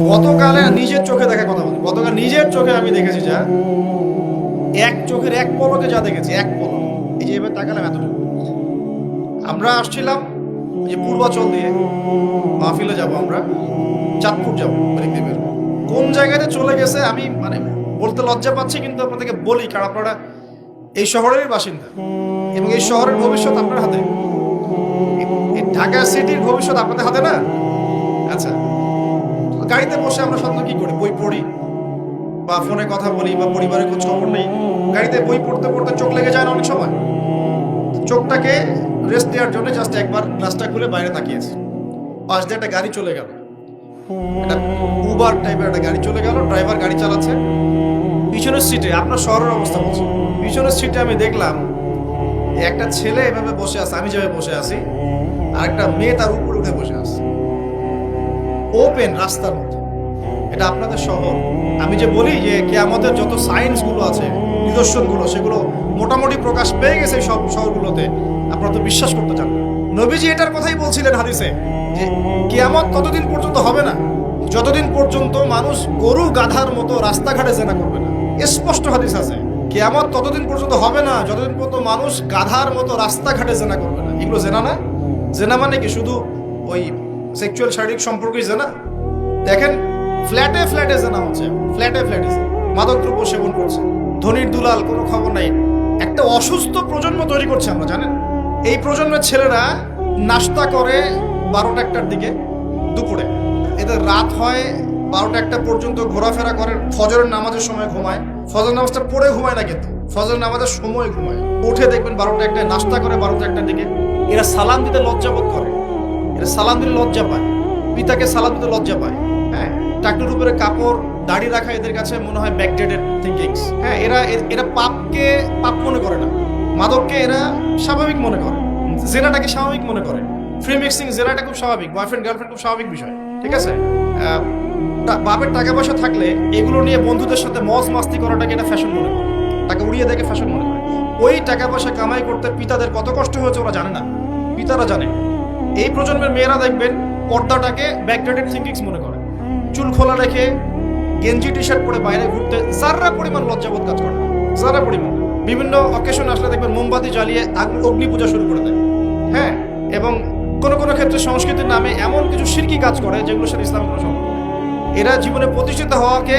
গতকালে নিজের চোখে দেখা কথা বলি। গতকাল নিজের চোখে আমি দেখেছি যা। এক চোখের এক পলকে যা দেখেছি, এক পলক। এই যে এবার তাকালাম এতটুকু। আমরা আসছিলাম যে পূর্বাচল দিয়ে। মাহফিলে যাব আমরা। চাঁদপুর যাব রিক্তিবের কোন জায়গাতে চলে গেছে আমি মানে বলতে লজ্জা পাচ্ছি, কিন্তু আপনাদেরকে বলি, কারণ আপনারা এই শহরেরই বাসিন্দা। এবং এই শহরের ভবিষ্যৎ আপনার হাতে। ঢাকা সিটির ভবিষ্যৎ আপনাদের হাতে না? গাড়িতে বসে আমরা সাধারণত কি করি? বই পড়ি বা ফোনে কথা বলি বা পরিবারের খোঁজ খবর নেই। গাড়িতে বই পড়তে পড়তে চোখ লেগে যায় না অনেক সময়। চোখটাকে রেস্ট দেওয়ার জন্য জাস্ট একবার গ্লাসটা খুলে বাইরে তাকিয়েছি। পাশ দিয়ে একটা গাড়ি চলে গেল। একটা উবার টাইপের একটা গাড়ি চলে গেল ড্রাইভার গাড়ি চালাচ্ছে। পিছনের সিটে আপনার শহরের অবস্থা বলছি। পিছনের সিটে আমি দেখলাম, একটা ছেলে এভাবে বসে আছে, আমি যেভাবে বসে আছি আর একটা মেয়ে তার উপরে উঠে বসে আছে। ওপেন রাস্তার মধ্যে। এটা আপনাদের শহর। আমি যে বলি যে কেয়ামতের যত সায়েন্সগুলো আছে, নিদর্শনগুলো, সেগুলো মোটামুটি প্রকাশ পেয়ে গেছে সব শহরগুলোতে। আপনারা তো বিশ্বাস করতে চান নবীজি এটার কথাই বলছিলেন হাদিসে যে কেয়ামত ততদিন পর্যন্ত হবে না। যতদিন পর্যন্ত মানুষ গরু গাধার মতো রাস্তাঘাটে জেনা করবে না। স্পষ্ট হাদিস আছে। কেয়ামত ততদিন পর্যন্ত হবে না, যতদিন পর্যন্ত মানুষ গাধার মতো রাস্তাঘাটে জেনা করবে না। এগুলো জেনা না? জেনা মানে কি? শুধু ওই সেক্সুয়াল শারীরিক সম্পর্কই জেনা। দেখেন, ফ্ল্যাটে ফ্ল্যাটে জানা হচ্ছে, ফ্ল্যাটে ফ্ল্যাটে মাদক দ্রব্য সেবন করছে। ধনির দুলাল, কোনো খবর নাই। একটা অসুস্থ প্রজন্ম তৈরি করছে আমরা, জানেন? এই প্রজন্মের ছেলেরা নাস্তা করে বারোটা একটার দিকে, দুপুরে। এদের রাত হয় বারোটা একটা পর্যন্ত, ঘোরাফেরা করে, ফজরের নামাজের সময় ঘুমায়। ফজর নামাজটা পড়ে ঘুমায় না কিন্তু। ফজর নামাজের সময় ঘুমায়। উঠে দেখবেন বারোটা একটা নাস্তা করে বারোটা একটার দিকে। এরা সালাম দিতে লজ্জাবোধ করে। এরা সালাম দিলে লজ্জা পায়। পিতাকে সালাম দিতে লজ্জা পায়। হ্যাঁ টাকটুর উপরে কাপড়, দাড়ি রাখা এদের কাছে মনে হয় ব্যাকডেটেড থিঙ্কিংস হ্যাঁ এরা এরা পাপকে পাপ মনে করে না। মাদককে এরা স্বাভাবিক মনে করে। জেনাটাকে স্বাভাবিক মনে করে। ফ্রি মিক্সিং জেনাটা খুব স্বাভাবিক। বয়ফ্রেন্ড গার্লফ্রেন্ড খুব স্বাভাবিক বিষয়। ঠিক আছে? বাপের টাকা পয়সা থাকলে এগুলো নিয়ে বন্ধুদের সাথে মজ মাস্তি করাটাকে এটা ফ্যাশন মনে করে। টাকা উড়িয়ে দেখে ফ্যাশন মনে করে। ওই টাকা পয়সা কামাই করতে পিতাদের কত কষ্ট হয়েছে ওরা জানে না। পিতারা জানে। এই প্রজন্মের মেয়েরা দেখবেন পর্দাটাকে ব্যাকডেটেড থিঙ্কিংস মনে করে। চুল খোলা রেখে গেঞ্জি টি শার্ট পরে বাইরে ঘুরতে যারা পরিমাণ লজ্জাবোধ কাজ করে যারা পরিমাণ। বিভিন্ন অকেশন আসলে দেখবেন মোমবাতি জ্বালিয়ে অগ্নি পূজা শুরু করে দেয়। হ্যাঁ এবং কোনো কোনো ক্ষেত্রে সংস্কৃতির নামে এমন কিছু সিরকি কাজ করে যেগুলোর সাথে ইসলাম কোনো এরা জীবনে প্রতিষ্ঠিত হওয়াকে,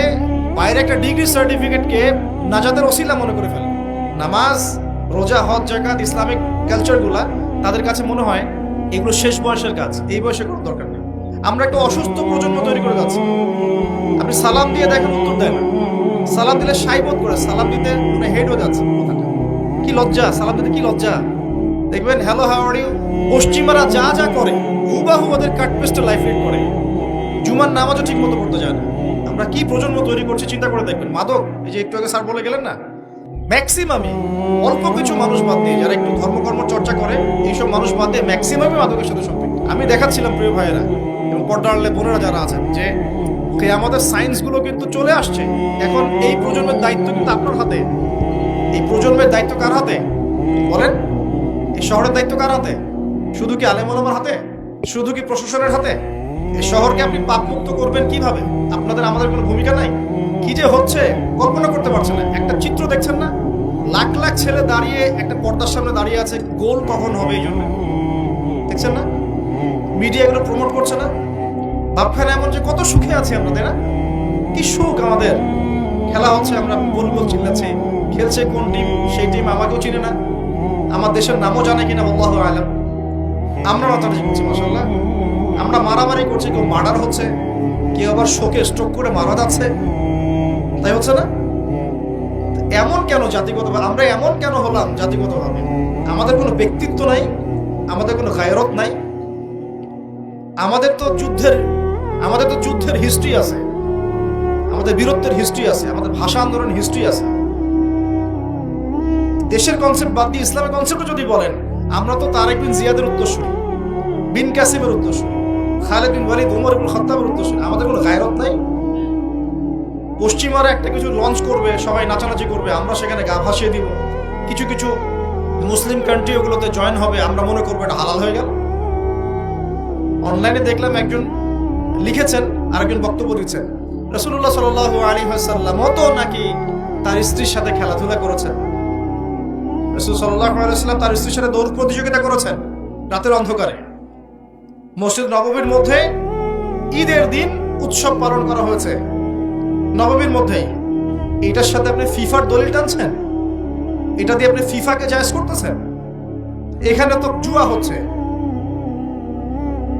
বাইরে একটা ডিগ্রি সার্টিফিকেটকে নাজাদের অসিলা মনে করে ফেলে। নামাজ, রোজা, হজ জাকাত ইসলামিক কালচারগুলা তাদের কাছে মনে হয় এগুলো শেষ বয়সের কাজ, এই বয়সে কোনো দরকার নেই। আমরা একটা অসুস্থ প্রজন্ম তৈরি করে যাচ্ছি। আপনি সালাম দিয়ে দেখেন, উত্তর দেয় না। সালাম দিলে সাইবোধ করে, সালাম দিতে মানে হেড হয়ে যাচ্ছে কি লজ্জা, সালাম দিতে কি লজ্জা? দেখবেন হ্যালো ইউ পশ্চিমারা যা যা করে, হুবাহু ওদের কাটপেস্টে লাইফ লিড করে। জুমার নামাজও ঠিক মতো পড়তে যায় না। আমরা কি প্রজন্ম তৈরি করছি, চিন্তা করে দেখবেন। মাদক, এই যে একটু আগে স্যার বলে গেলেন না ম্যাক্সিমামই অল্প কিছু মানুষ বাদ দিয়ে যারা একটু ধর্মকর্ম চর্চা করে, এইসব মানুষ বাদ দিয়ে ম্যাক্সিমামই মাদকের সাথে সম্পৃক্ত। আমি দেখাচ্ছিলাম প্রিয় ভাইয়েরা এবং পর্দা আড়ালে বোনেরা যারা আছেন যে আমাদের সায়েন্সগুলো কিন্তু চলে আসছে। এখন এই প্রজন্মের দায়িত্ব কিন্তু আপনার হাতে। এই প্রজন্মের দায়িত্ব কার হাতে? বলেন, এই শহরের দায়িত্ব কার হাতে? শুধু কি আলেম ওলামার হাতে? শুধু কি প্রশাসনের হাতে? এই শহরকে আপনি পাপমুক্ত করবেন কীভাবে? আপনাদের, আমাদের কোনো ভূমিকা নাই? কি যে হচ্ছে, কল্পনা করতে পারছেন না। একটা চিত্র দেখছেন না? লাখ লাখ ছেলে দাঁড়িয়ে একটা পর্দার সামনে দাঁড়িয়ে আছে, গোল কখন হবে এই জন্য? দেখছেন না? মিডিয়া এগুলো প্রমোট করছে না? ভাবখানে এমন যে কত সুখে আছে তাই না? কি সুখ আমাদের। খেলা হচ্ছে, আমরা বল বল চিল্লাচ্ছি। খেলছে কোন টিম সেই টিম আমাকেও চিনে না। আমার দেশের নামও জানে কিনা, আল্লাহ আলম। আমরা মাতামাতি করছি মাসাল্লাহ আমরা মারামারি করছি, কেউ মার্ডার হচ্ছে, কেউ আবার শোকে স্ট্রোক করে মারা যাচ্ছে। তাই হচ্ছে না? এমন কেন জাতিগতভাবে আমরা এমন কেন হলাম জাতিগতভাবে? আমাদের কোনো ব্যক্তিত্ব নাই, আমাদের কোনো গায়রত নাই। আমাদের তো যুদ্ধের, আমাদের তো যুদ্ধের হিস্ট্রি আছে। আমাদের বীরত্বের হিস্ট্রি আছে, আমাদের ভাষা আন্দোলন হিস্ট্রি আছে। দেশের কনসেপ্ট বাদ দিয়ে ইসলামের কনসেপ্ট যদি বলেন, আমরা তো তারেক বিন জিয়াদের উত্তরসূরি, বিন কাসিমের উত্তরসূরি, খালেদ বিন ওয়ালিদ, উমর ইবুল খত্তাবের উত্তরসূরি। আমাদের কোনো গায়রত পশ্চিমারা একটা কিছু লঞ্চ করবে, সবাই নাচানাচি করবে, আমরা সেখানে গা ভাসিয়ে দিব। কিছু কিছু মুসলিম কান্ট্রি ওগুলোতে জয়েন হবে, আমরা মনে করব এটা হালাল হয়ে গেল। অনলাইনে দেখলাম একজন লিখেছেন, আরেকজন বক্তব্য দিচ্ছেন। রসুল্লাহ সাল আলী হাসাল্লাম তো নাকি তার স্ত্রীর সাথে খেলাধুলা করেছেন। রসুল সাল্লাহ আলাইসাল্লাম তার স্ত্রীর সাথে দৌড় প্রতিযোগিতা করেছেন, রাতের অন্ধকারে। মসজিদ নবমীর মধ্যে ঈদের দিন উৎসব পালন করা হয়েছে। নবমীর মধ্যেই। এটার সাথে আপনি ফিফার দলিল টানছেন? এটা দিয়ে আপনি ফিফাকে জায়জ করতেছেন? এখানে তো জুয়া হচ্ছে।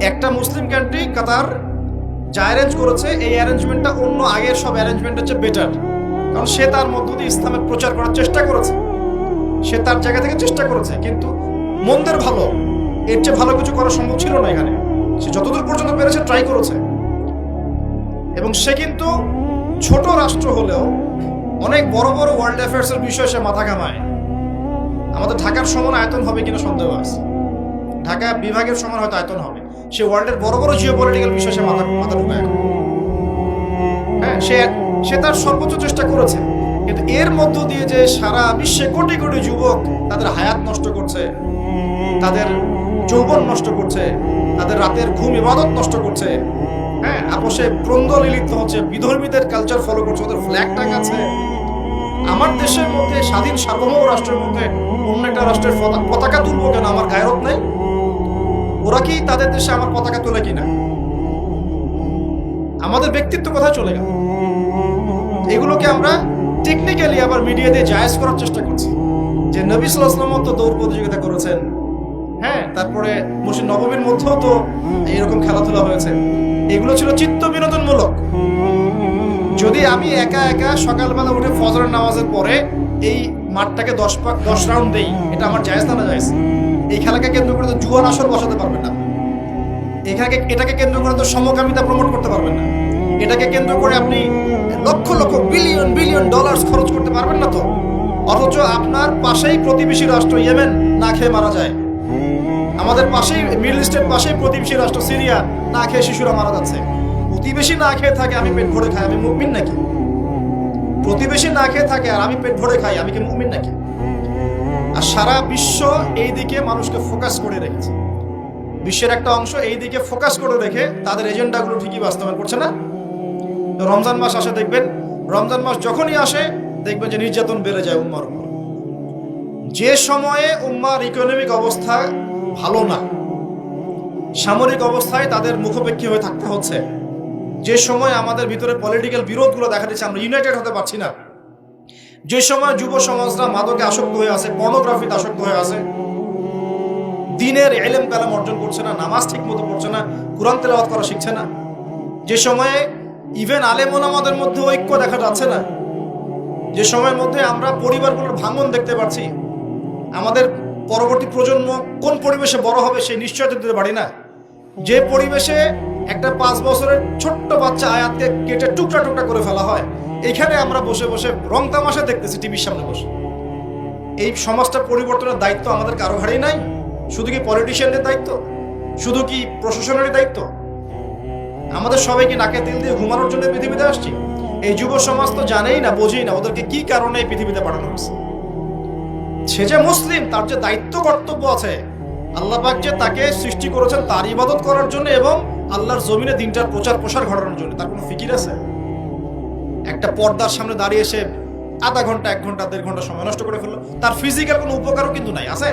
একটা মুসলিম কান্ট্রি কাতার, যা অ্যারেঞ্জ করেছে, এই অ্যারেঞ্জমেন্টটা অন্য আগের সব অ্যারেঞ্জমেন্ট হচ্ছে বেটার কারণ সে তার মধ্য দিয়ে ইসলামের প্রচার করার চেষ্টা করেছে। সে তার জায়গা থেকে চেষ্টা করেছে, কিন্তু মন্দের ভালো, এর চেয়ে ভালো কিছু করা সম্ভব ছিল না এখানে। সে যতদূর পর্যন্ত পেরেছে ট্রাই করেছে। এবং সে কিন্তু ছোট রাষ্ট্র হলেও অনেক বড় বড় ওয়ার্ল্ড অ্যাফেয়ার্স এর বিষয়ে সে মাথা ঘামায়। আমাদের ঢাকার সমান আয়তন হবে কিনা সন্দেহ আছে। ঢাকা বিভাগের সমান হয়তো আয়তন হবে। সে ওয়ার্ল্ডের বড় বড় জিও পলিটিক্যাল বিষয়ে সে মাথা মাথা ঢুকায়। হ্যাঁ সে সে তার সর্বোচ্চ চেষ্টা করেছে। কিন্তু এর মধ্য দিয়ে যে সারা বিশ্বে কোটি কোটি যুবক তাদের হায়াত নষ্ট করছে, তাদের যৌবন নষ্ট করছে, তাদের রাতের ঘুম ইবাদত নষ্ট করছে হ্যাঁ প্রন্দল লিপ্ত হচ্ছে, বিধর্মীদের কালচার ফলো করছে, ওদের আমার দেশের মধ্যে, স্বাধীন সার্বভৌম রাষ্ট্রের মধ্যে অন্য একটা রাষ্ট্রের পতাকা তুলবো কেন? আমার গায়রত নেই ওরা কি তাদের দেশে আমার পতাকা তোলে কিনা? আমাদের ব্যক্তিত্ব কোথায় চলে গেল? এগুলোকে আমরা টেকনিক্যালি আবার মিডিয়া দিয়ে জায়েজ করার চেষ্টা করছি। যে নবী তো দৌড় প্রতিযোগিতা করেছেন হ্যাঁ তারপরে মুসিদ নবমীর মধ্যেও তো এইরকম খেলাধুলা হয়েছে। এগুলো ছিল চিত্ত বিনোদনমূলক। যদি আমি একা একা সকালবেলা উঠে ফজরের নামাজের পরে এই মাঠটাকে দশ পাক দশ রাউন্ড দেই, এটা আমার জায়েজ না জায়েজ? এই খেলাকে কেন্দ্র করে তো আসর বসাতে পারবেন না। এখানে এটাকে কেন্দ্র করে তো সমকামিতা প্রমোট করতে পারবেন না। এটাকে কেন্দ্র করে আপনি lakh lakh billion billion dollars খরচ করতে পারবেন না তো। অথচ আপনার পাশেই প্রতিবেশী রাষ্ট্র ইয়েমেন না খেয়ে মারা যায়। আমাদের পাশেই মিডল ইস্টের পাশেই প্রতিবেশী রাষ্ট্র সিরিয়া না খেয়ে শিশুরা মারা যাচ্ছে। প্রতিবেশী না খেয়ে থাকে, আমি পেট ভরে খাই, আমি মুমিন নাকি? প্রতিবেশী না খেয়ে থাকে আর আমি পেট ভরে খাই, আমি কি মুমিন নাকি? আর সারা বিশ্ব এই দিকে মানুষকে ফোকাস করে রেখেছে। বিশ্বের একটা অংশ এই দিকে ফোকাস করে রেখে তাদের এজেন্ডাগুলো ঠিকই বাস্তবায়ন করছে না। রমজান মাস আসে, দেখবেন, রমজান মাস যখনই আসে, দেখবেন যে নির্যাতন বেড়ে যায় উম্মার উপর। যে সময়ে উম্মার ইকোনমিক অবস্থা ভালো না। সামরিক অবস্থায় তাদের মুখোপেক্ষী হয়ে থাকতে হচ্ছে। যে সময় আমাদের ভিতরে পলিটিক্যাল বিরোধগুলো দেখা দিচ্ছে আমরা ইউনাইটেড হতে পারছি না। যে সময় যুব সমাজরা মাদকে আসক্ত হয়ে আছে পর্নোগ্রাফিতে আসক্ত হয়ে আছে, দিনের এলেম কালাম অর্জন করছে না, নামাজ ঠিক মতো পড়ছে না, কোরআন তেলাওয়াত করা শিখছে না। যে সময়ে ইভেন আলেমন আমাদের মধ্যে ঐক্য দেখা যাচ্ছে না। যে সময়ের মধ্যে আমরা পরিবারগুলোর ভাঙন দেখতে পাচ্ছি আমাদের পরবর্তী প্রজন্ম কোন পরিবেশে বড় হবে সেই নিশ্চয়তা দিতে পারি না। যে পরিবেশে একটা পাঁচ বছরের ছোট্ট বাচ্চা আয়াতকে কেটে টুকরা টুকরা করে ফেলা হয় এখানে আমরা বসে বসে রং তামাশা দেখতেছি টিভির সামনে বসে। এই সমাজটা পরিবর্তনের দায়িত্ব আমাদের কারও ঘাড়েই নাই, শুধু কি পলিটিশিয়ানদের দায়িত্ব? শুধু কি প্রশাসনেরই দায়িত্ব? আমাদের সবাইকে নাকে তেল দিয়ে ঘুমানোর জন্য পৃথিবীতে আসছি। এই যুব সমাজ তো জানেই না, বোঝেই না ওদেরকে কি কারণে এই পৃথিবীতে পাঠানো হয়েছে। সে যে মুসলিম, তার যে দায়িত্ব কর্তব্য আছে। আল্লাহ পাক যে তাকে সৃষ্টি করেছেন তার ইবাদত করার জন্য এবং আল্লাহর জমিনে দিনটার প্রচার প্রসার ঘটানোর জন্য। তার কোনো ফিকির আছে? একটা পর্দার সামনে দাঁড়িয়ে এসে আধা ঘণ্টা, এক ঘণ্টা, দেড় ঘণ্টা সময় নষ্ট করে ফেলল। তার ফিজিক্যাল কোনো উপকারও কিন্তু নাই, আছে?